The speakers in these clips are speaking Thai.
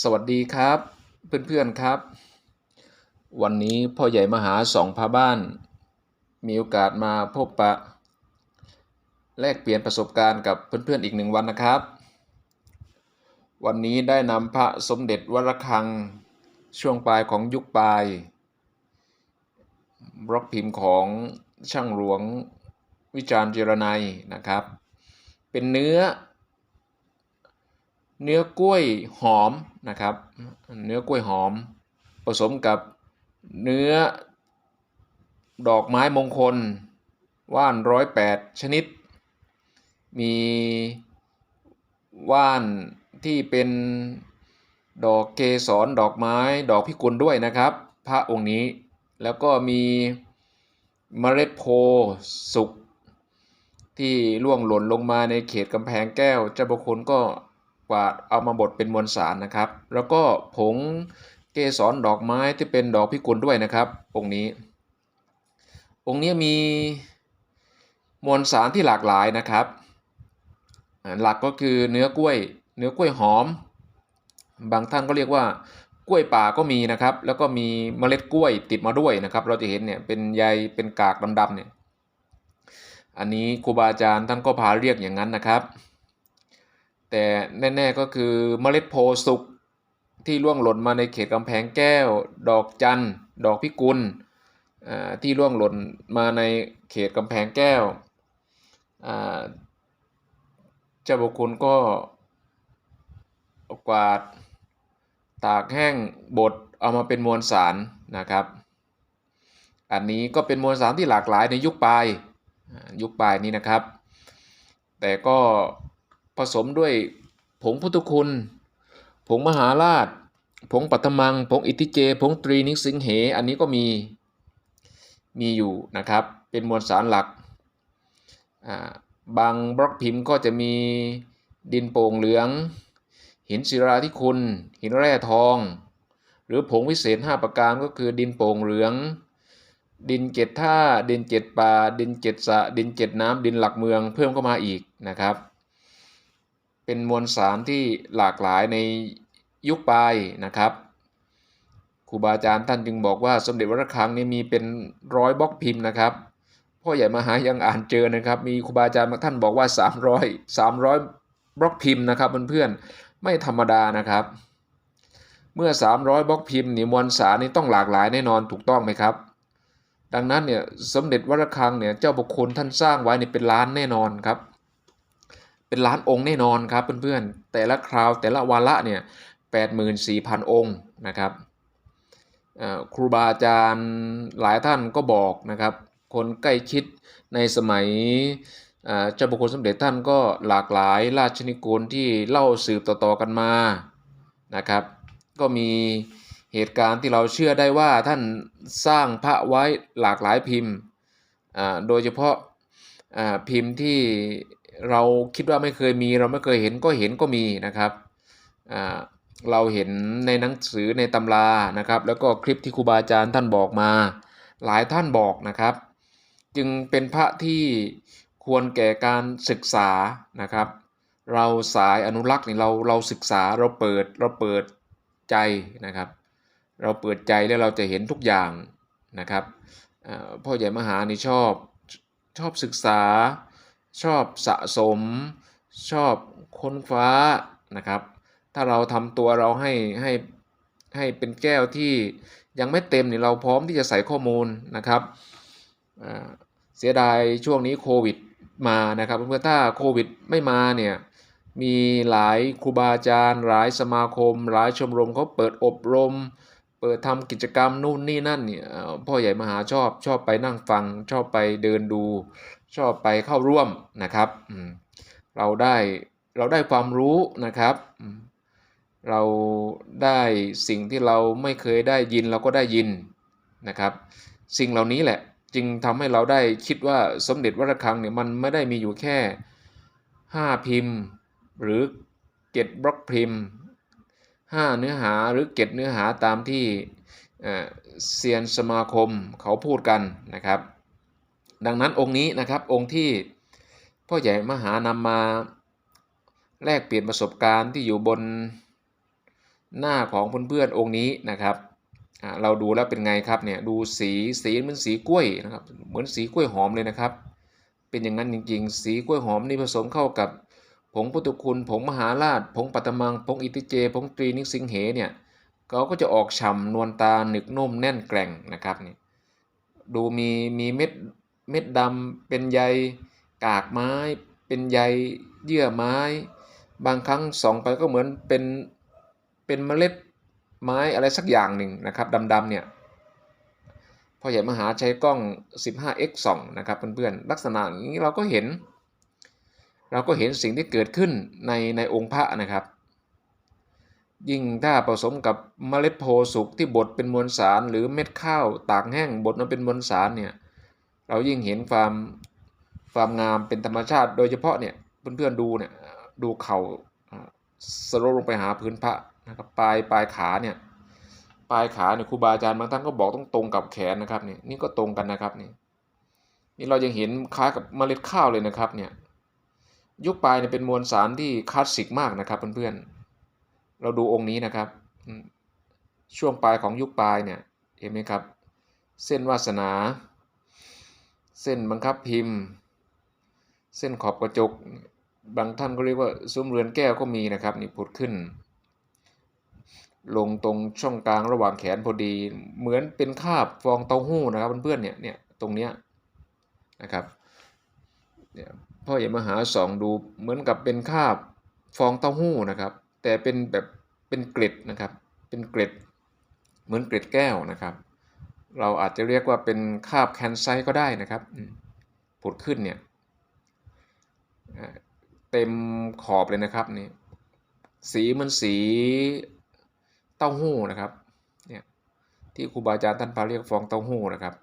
สวัสดีครับ เพื่อนๆครับ วันนี้พ่อใหญ่มหาสองพาบ้าน มีโอกาสมาพบปะ แลกเปลี่ยนประสบการณ์กับเพื่อนๆอีกหนึ่งวันนะครับ วันนี้ได้นำพระสมเด็จวรคัง ช่วงปลายของยุคปลายบล็อกพิมพ์ของช่างหลวงวิจารณ์เจรไนยนะครับ เป็นเนื้อ เนื้อกล้วยหอมนะครับ เนื้อกล้วยหอม ผสมกับเนื้อดอกไม้มงคล ว่านร้อยแปดชนิด มีว่านที่เป็นดอกเกสรดอกไม้ดอกพิกุลด้วยนะครับ พระองค์นี้แล้วก็มีเมล็ดโพสุกที่ล่วงหล่นลงมาในเขตกำแพงแก้วเจ้าบุคคลก็ กวาดเอามาบดเป็นมวลสารนะครับ แล้วก็ผงเกสรดอกไม้ที่เป็นดอกพิกุลด้วยนะครับ องค์นี้ องค์นี้มีมวลสารที่หลากหลายนะครับ หลักก็คือเนื้อกล้วย เนื้อกล้วยหอม บางท่านก็เรียกว่ากล้วยป่าก็มีนะครับ แล้วก็มีเมล็ดกล้วยติดมาด้วยนะครับ เราจะเห็นเนี่ยเป็นใยเป็นกากดำๆเนี่ย อันนี้ครูบาอาจารย์ท่านก็พาเรียกอย่างนั้นนะครับ แต่แน่ๆก็คือเมล็ดโพสุกที่ล่วงหล่นมาในเขตกำแพงแก้ว ดอกจันทร์ดอกพิกุลที่ล่วงหล่นมาในเขตกำแพงแก้วเจ้าบุคคลก็กวาดตากแห้งบดเอามาเป็นมวลสารนะครับ อันนี้ก็เป็นมวลสารที่หลากหลายในยุคปลายยุคปลายนี้นะครับ แต่ก็ ผสมด้วยผงพุทธคุณ ผงมหาราช ผงปัตมัง ผงอิติเจ ผงตรีนิสิงเห อันนี้ก็มีมีอยู่นะครับ เป็นมวลสารหลัก บางบล็อกพิมพ์ก็จะมีดินโป่งเหลือง หินศิราธิคุณ หินแร่ทอง หรือผงวิเศษ 5 ประการก็คือดินโป่งเหลือง ดินเจ็ดท่า ดินเจ็ดป่า ดินเจ็ดสะ ดินเจ็ดน้ำ ดินหลักเมือง เพิ่มเข้ามาอีกนะครับ เป็นมวลสารที่หลากหลายในยุคปลายนะครับครูบาอาจารย์ท่านจึงบอกว่าสมเด็จวัดระฆังนี่มีเป็นร้อยบล็อกพิมพ์นะครับพ่อใหญ่มหายังอ่านเจอนะครับ มีครูบาอาจารย์บางท่านบอกว่า 300 300 บล็อกพิมพ์นะครับเพื่อนๆไม่ธรรมดานะครับ เมื่อ 300 บล็อกพิมพ์นี่มวลสารนี่ต้องหลากหลายแน่นอนถูกต้องไหมครับดังนั้นเนี่ยสมเด็จวัดระฆังเนี่ยเจ้าบุคคลท่านสร้างไว้นี่เป็นล้านแน่นอนครับ เป็นล้านองค์แน่นอนครับเพื่อนๆ แต่ละคราวแต่ละวาระเนี่ยแปดหมื่นสี่พันองค์นะครับครูบาอาจารย์หลายท่านก็บอกนะครับ คนใกล้ชิดในสมัยเจ้าบุคคลสมเด็จท่านก็หลากหลายราชนิกูลที่เล่าสืบต่อๆกันมานะครับ ก็มีเหตุการณ์ที่เราเชื่อได้ว่าท่านสร้างพระไว้หลากหลายพิมพ์ โดยเฉพาะพิมพ์ที่ เราคิดว่าไม่เคยมี เราไม่เคยเห็นก็เห็นก็มีนะครับเราเห็นในหนังสือในตำรานะครับ แล้วก็คลิปที่ครูบาอาจารย์ท่านบอกมา หลายท่านบอกนะครับ จึงเป็นพระที่ควรแก่การศึกษานะครับ เราสายอนุรักษ์นี่เราเราศึกษาเราเปิดเราเปิดใจนะครับ เราเปิดใจแล้วเราจะเห็นทุกอย่างนะครับพ่อใหญ่มหานี่ชอบชอบศึกษา ชอบสะสม ชอบค้นคว้านะครับ ถ้าเราทำตัวเราให้ให้ให้เป็นแก้วที่ยังไม่เต็มเนี่ยเราพร้อมที่จะใส่ข้อมูลนะครับเสียดายช่วงนี้โควิดมานะครับเพื่อถ้าโควิดไม่มาเนี่ยมีหลายครูบาอาจารย์ หลายสมาคม หลายชมรมเขาเปิดอบรม เปิดทำกิจกรรมนู่นนี่นั่นเนี่ยพ่อใหญ่มหาชอบชอบไปนั่งฟังชอบไปเดินดู ชอบไปเข้าร่วมนะครับเราได้เราได้ความรู้นะครับเราได้สิ่งที่เราไม่เคยได้ยินเราก็ได้ยินนะครับ สิ่งเหล่านี้แหละจึงทำให้เราได้คิดว่าสมเด็จวัดระฆังเนี่ยมันไม่ได้มีอยู่แค่ 5 พิมพ์ หรือเก็ดบล็อกพิมพ์ 5 เนื้อหาหรือเก็ดเนื้อหาตามที่เซียนสมาคมเขาพูดกันนะครับ ดังนั้นองค์นี้นะครับองค์ที่พ่อใหญ่มหานำมาแลกเปลี่ยนประสบการณ์ที่อยู่บนหน้าของเพื่อนๆองค์นี้นะครับเราดูแล้วเป็นไงครับเนี่ยดูสีสีเหมือนสีกล้วยนะครับเหมือนสีกล้วยหอมเลยนะครับ เป็นอย่างนั้นจริงๆ สีกล้วยหอมนี่ผสมเข้ากับผงพุทธคุณผงมหาราชผงปัตตมังผงอิติเจผงตรีนิสิงเหเนี่ยเขาก็จะออกฉ่ำนวลตาหนึกนุ่มแน่นแกร่งนะครับนี่ดูมีมีเม็ด เม็ดดำเป็นใยกากไม้ เป็นใยเยื่อไม้ บางครั้งส่องไปก็เหมือนเป็นเป็นเมล็ดไม้อะไรสักอย่างหนึ่งนะครับดำๆเนี่ยพอใหญ่มหาใช้กล้อง 15x ส่องนะครับเพื่อนๆลักษณะอย่างนี้เราก็เห็น เราก็เห็นสิ่งที่เกิดขึ้นในในองค์พระนะครับ ยิ่งถ้าผสมกับเมล็ดโพสุกที่บดเป็นมวลสาร หรือเม็ดข้าวตากแห้งบดมาเป็นมวลสารเนี่ย เรายิ่งเห็นความความงามเป็นธรรมชาติ โดยเฉพาะเนี่ยเพื่อนๆดูเนี่ยดูเข่าอ่าสโลลงไปหาพื้นพระนะครับปลายปลายขาเนี่ยปลายขาเนี่ยครูบาอาจารย์บางท่านก็บอกต้องตรงกับแขนนะครับนี่นี่ก็ตรงกันนะครับนี่นี่เรายังเห็นคล้ายกับเมล็ดข้าวเลยนะครับเนี่ยยุคปลายเนี่ยเป็นมวลสารที่คลาสสิกมากนะครับเพื่อนๆเราดูองค์นี้นะครับ ช่วงปลายของยุคปลายเนี่ยเห็นไหมครับ เส้นวาสนา เส้นบังคับพิมพ์ เส้นขอบกระจก บางท่านก็เรียกว่าซุ้มเรือนแก้วก็มีนะครับนี่ผุดขึ้น ลงตรงช่องกลางระหว่างแขนพอดี เหมือนเป็นคาบฟองเต้าหู้นะครับเพื่อนๆเนี่ยเนี่ยตรงเนี้ยนะครับเนี่ยพ่ออย่ามาหาสองดูเหมือนกับเป็นคาบฟองเต้าหู้นะครับ แต่เป็นแบบเป็นเกล็ดนะครับ เป็นเกล็ดเหมือนเกล็ดแก้วนะครับ เราอาจจะเรียกว่าเป็นคาบแคนไซก็ได้นะครับผุดขึ้นเนี่ยเต็มขอบเลยนะครับนี่สีมันสีเต้าหู้นะครับเนี่ยที่ครูบาอาจารย์ท่านพาเรียกฟองเต้าหู้นะครับ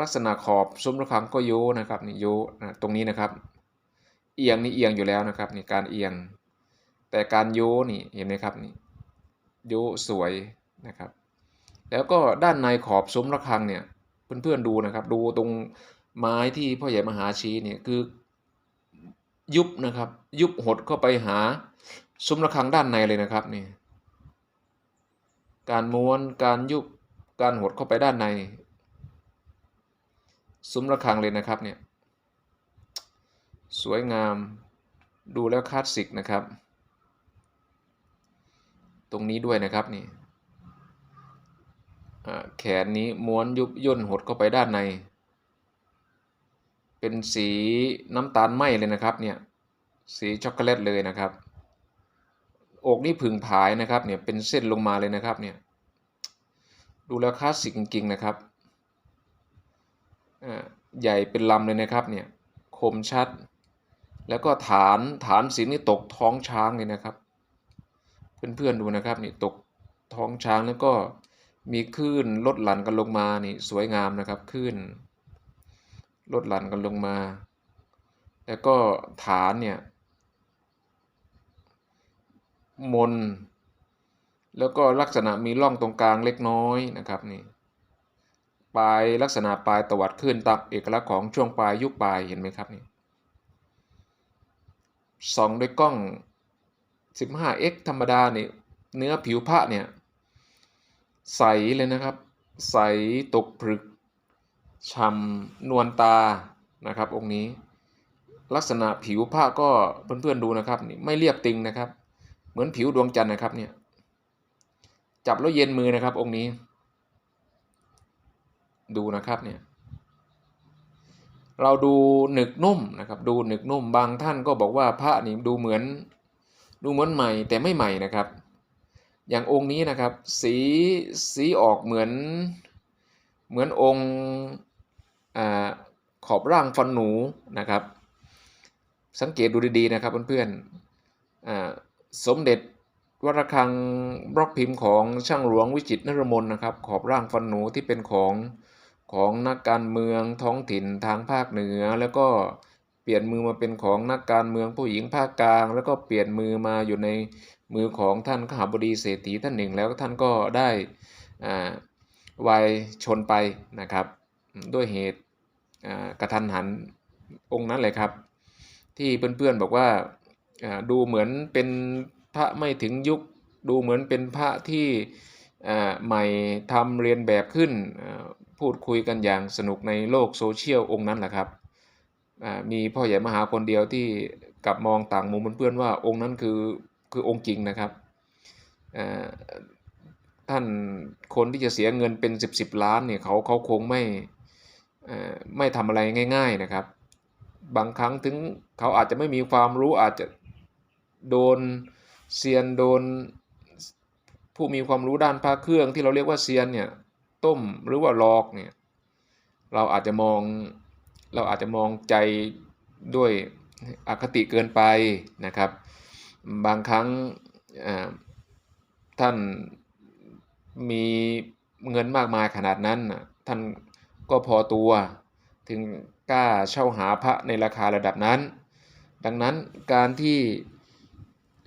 ลักษณะขอบซุ้มระฆังก็โยนะครับนี่โยนะตรงนี้นะครับ เอียงนี่เอียงอยู่แล้วนะครับนี่การเอียง แต่การโยนี่เห็นไหมครับนี่โยสวยนะครับ แล้วก็ด้านในขอบซุ้มระฆังเนี่ยเพื่อนๆดูนะครับ ดูตรงไม้ที่พ่อใหญ่มหาชี้เนี่ยคือยุบนะครับ ยุบหดเข้าไปหาซุ้มระฆังด้านในเลยนะครับนี่การม้วนการยุบการหดเข้าไปด้านใน ซุ้มระฆังเลยนะครับเนี่ยสวยงามดูแล้วคลาสสิกนะครับ ตรงนี้ด้วยนะครับนี่ แขนนี้ม้วนยุบย่นหดเข้าไปด้านใน เป็นสีน้ำตาลไหมเลยนะครับเนี่ยสีช็อกโกแลตเลยนะครับ อกนี่ผึ่งผายนะครับเนี่ยเป็นเส้นลงมาเลยนะครับเนี่ยดูแล้วคลาสสิกจริงๆนะครับอ่าใหญ่เป็นลำเลยนะครับเนี่ยคมชัด แล้วก็ฐานฐานศีนี่ตกท้องช้างเลยนะครับ เพื่อนๆดูนะครับนี่ตกท้องช้างแล้วก็ มีคลื่นลดหลั่นกันลงมานี่สวยงามนะครับคลื่นลดหลั่นกันลงมา แล้วก็ฐานเนี่ยมน แล้วก็ลักษณะมีร่องตรงกลางเล็กน้อยนะครับนี่ปลายลักษณะปลายตวัดขึ้นตามเอกลักษณ์ของช่วงปลายยุคปลายเห็นไหมครับนี่ส่องด้วยกล้อง 15x ธรรมดาเนี่ยเนื้อผิวพระเนี่ย ใสเลยนะครับ ใสตกผลึกช่ำนวลตานะครับองค์นี้ ลักษณะผิวผ้าก็เพื่อนๆดูนะครับนี่ไม่เรียบติงนะครับ เหมือนผิวดวงจันทร์นะครับเนี่ยจับแล้วเย็นมือนะครับองค์นี้ ดูนะครับเนี่ยเราดูหนึกนุ่มนะครับ ดูหนึกนุ่มบางท่านก็บอกว่าพระนี่ดูเหมือน ดูเหมือนใหม่แต่ไม่ใหม่นะครับ อย่างองค์นี้นะครับ สีสีออกเหมือนเหมือนองค์อขอบร่างฟันหนูนะครับ สังเกตดูดีๆนะครับเพื่อนๆสมเด็จวรคังบล็อกพิมพ์ของช่างหลวงวิจิตรนรมนนะครับ ขอบร่างฟันหนูที่เป็นของของนักการเมืองท้องถิ่นทางภาคเหนือ แล้วก็เปลี่ยนมือมาเป็นของนักการเมืองผู้หญิงภาคกลาง แล้วก็เปลี่ยนมือมาอยู่ใน มือของท่านขหบดีเศรษฐีท่านหนึ่งแล้วท่านก็ได้อ่าวัยชนไปนะครับด้วยเหตุกระทันหันองค์นั้นเลยครับ ที่เพื่อนๆบอกว่าดูเหมือนเป็นพระไม่ถึงยุค ดูเหมือนเป็นพระที่ใหม่ทำเรียนแบบขึ้นพูดคุยกันอย่างสนุกในโลกโซเชียลองค์นั้นแหละครับมีพ่อใหญ่มหาคนเดียวที่กลับมองต่างมุมเพื่อนๆว่าองค์นั้นคือ คือองค์จริงนะครับท่านคนที่จะเสียเงินเป็น 10บสล้านเนี่ยเขาเขาคงไม่ไม่ทำอะไรง่าย ๆนะครับ บางครั้งถึงเขาอาจจะไม่มีความรู้อาจจะโดนเซียนโดนผู้มีความรู้ด้านพระเครื่องที่เราเรียกว่าเซียนเนี่ยต้มหรือว่าหลอกเนี่ยเราอาจจะมองเราอาจจะมองใจด้วยอคติเกินไปนะครับ บางครั้งท่านมีเงินมากมายขนาดนั้น ท่านก็พอตัวถึงกล้าเช่าหาพระในราคาระดับนั้น ดังนั้นการที่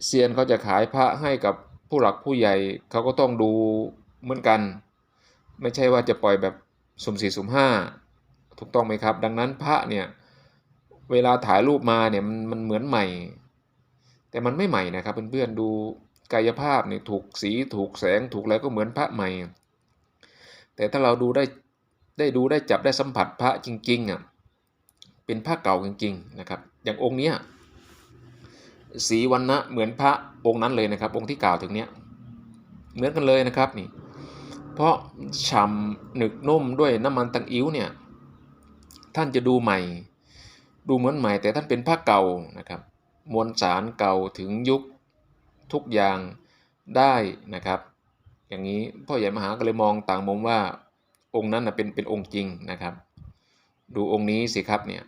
เซียนเขาจะขายพระให้กับผู้หลักผู้ใหญ่เขาก็ต้องดูเหมือนกัน ไม่ใช่ว่าจะปล่อยแบบสุ่มสี่สุ่มห้าถูกต้องไหมครับ ดังนั้นพระเนี่ยเวลาถ่ายรูปมาเนี่ยมันมันเหมือนใหม่ แต่มันไม่ใหม่นะครับเพื่อนๆดูกายภาพเนี่ยถูกสีถูกแสงถูกอะไรก็เหมือนพระใหม่ แต่ถ้าเราดูได้ได้ดูได้จับได้สัมผัสพระจริงๆอะเป็นพระเก่าจริงๆนะครับ อย่างองค์เนี้ยสีวันนะเหมือนพระองค์นั้นเลยนะครับ องค์ที่กล่าวถึงเนี้ยเหมือนกันเลยนะครับนี่เพราะฉ่ำหนึกนุ่มด้วยน้ำมันตังอิ้วเนี่ยท่านจะดูใหม่ ดูเหมือนใหม่แต่ท่านเป็นพระเก่านะครับ มวลสารเก่าถึงยุคทุกอย่างได้นะครับ อย่างนี้พ่อใหญ่มหาก็เลยมองต่างมุมว่าองค์นั้นนะเป็นเป็นองค์จริงนะครับ ดูองค์นี้สิครับเนี่ย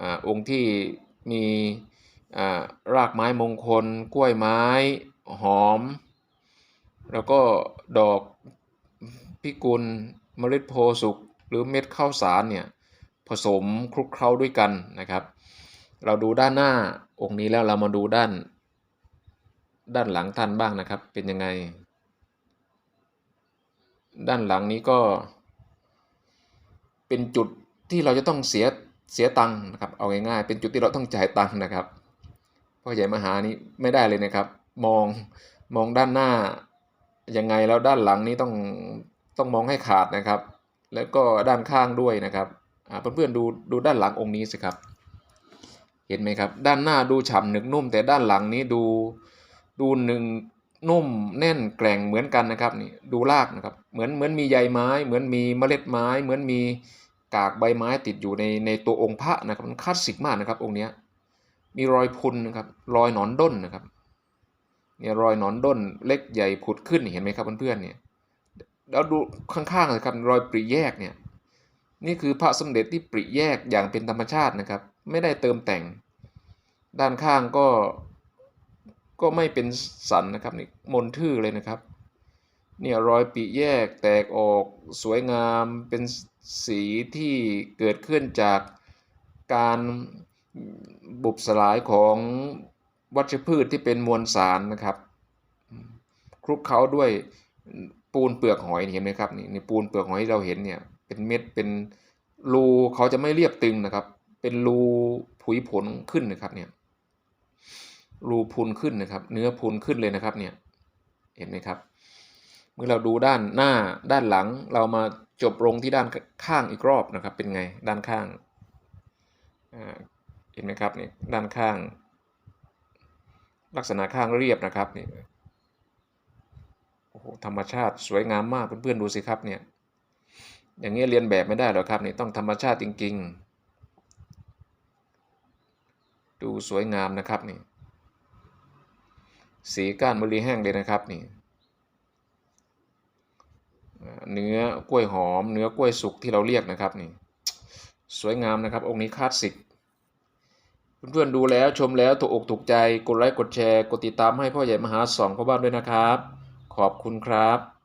อองค์ที่มีรากไม้มงคล กล้วยไม้หอม แล้วก็ดอกพิกุลเมล็ดโพสุกหรือเม็ดข้าวสารเนี่ยผสมคลุกเคล้าด้วยกันนะครับ เราดูด้านหน้า องค์นี้แล้วเรามาดูด้าน ด้านหลังท่านบ้างนะครับ เป็นยังไง ด้านหลังนี้ก็ เป็นจุดที่เราจะต้องเสียเสียตังค์นะครับ เอาง่ายๆเป็นจุดที่เราต้องจ่ายตังค์นะครับพ่อใหญ่มหานี้ไม่ได้เลยนะครับ มองมองด้านหน้ายังไงแล้วด้านหลังนี้ต้องต้องมองให้ขาดนะครับ แล้วก็ด้านข้างด้วยนะครับเพื่อนๆดูดูด้านหลังองค์นี้สิครับ เห็นไหมครับ ด้านหน้าดูฉ่ำหนึกนุ่ม แต่ด้านหลังนี้ดูดูหนึ่งนุ่มแน่นแกร่งเหมือนกันนะครับนี่ดูรากนะครับ เหมือนเหมือนมีใยไม้ เหมือนมีเมล็ดไม้ เหมือนมีกากใบไม้ติดอยู่ในในตัวองค์พระนะครับมันคลาสสิกมากนะครับ องค์เนี้ยมีรอยพุนนะครับรอยหนอนด้นนะครับเนี่ยรอยหนอนด้นเล็กใหญ่ผุดขึ้นเห็นไหมครับเพื่อนๆเนี่ยแล้วดูข้างๆเลยครับรอยปริแยกเนี่ยนี่คือพระสมเด็จที่ปริแยกอย่างเป็นธรรมชาตินะครับ ไม่ได้เติมแต่ง ด้านข้างก็ก็ไม่เป็นสันนะครับนี่มนทื่อเลยนะครับเนี่ยรอยปีแยกแตกออกสวยงามเป็นสีที่เกิดขึ้นจากการบุบสลายของวัชพืชที่เป็นมวลสารนะครับคลุกเคล้าด้วยปูนเปลือกหอยเห็นไหมครับนี่ปูนเปลือกหอยที่เราเห็นเนี่ยเป็นเม็ดเป็นรูเขาจะไม่เรียบตึงนะครับ เป็นรูผุยผลขึ้นนะครับเนี่ยรูพุนขึ้นนะครับ เนื้อพุนขึ้นเลยนะครับเนี่ยเห็นไหมครับ เมื่อเราดูด้านหน้าด้านหลัง เรามาจบลงที่ด้านข้างอีกรอบนะครับ เป็นไงด้านข้างเห็นไหมครับนี่ด้านข้าง ลักษณะข้างเรียบนะครับนี่โอ้โหธรรมชาติสวยงามมากเพื่อนๆดูสิครับเนี่ยอย่างนี้เรียนแบบไม่ได้หรอกครับนี่ต้องธรรมชาติจริง ๆ ดูสวยงามนะครับนี่สีก้านมะลิแห้งเลยนะครับนี่เนื้อกล้วยหอม เนื้อกล้วยสุกที่เราเรียกนะครับนี่สวยงามนะครับ องค์นี้คลาสสิกเพื่อนๆดูแล้วชมแล้วถูกอกถูกใจกดไลค์กดแชร์ กดติดตามให้พ่อใหญ่มหาสองพ่อบ้านด้วยนะครับ ขอบคุณครับ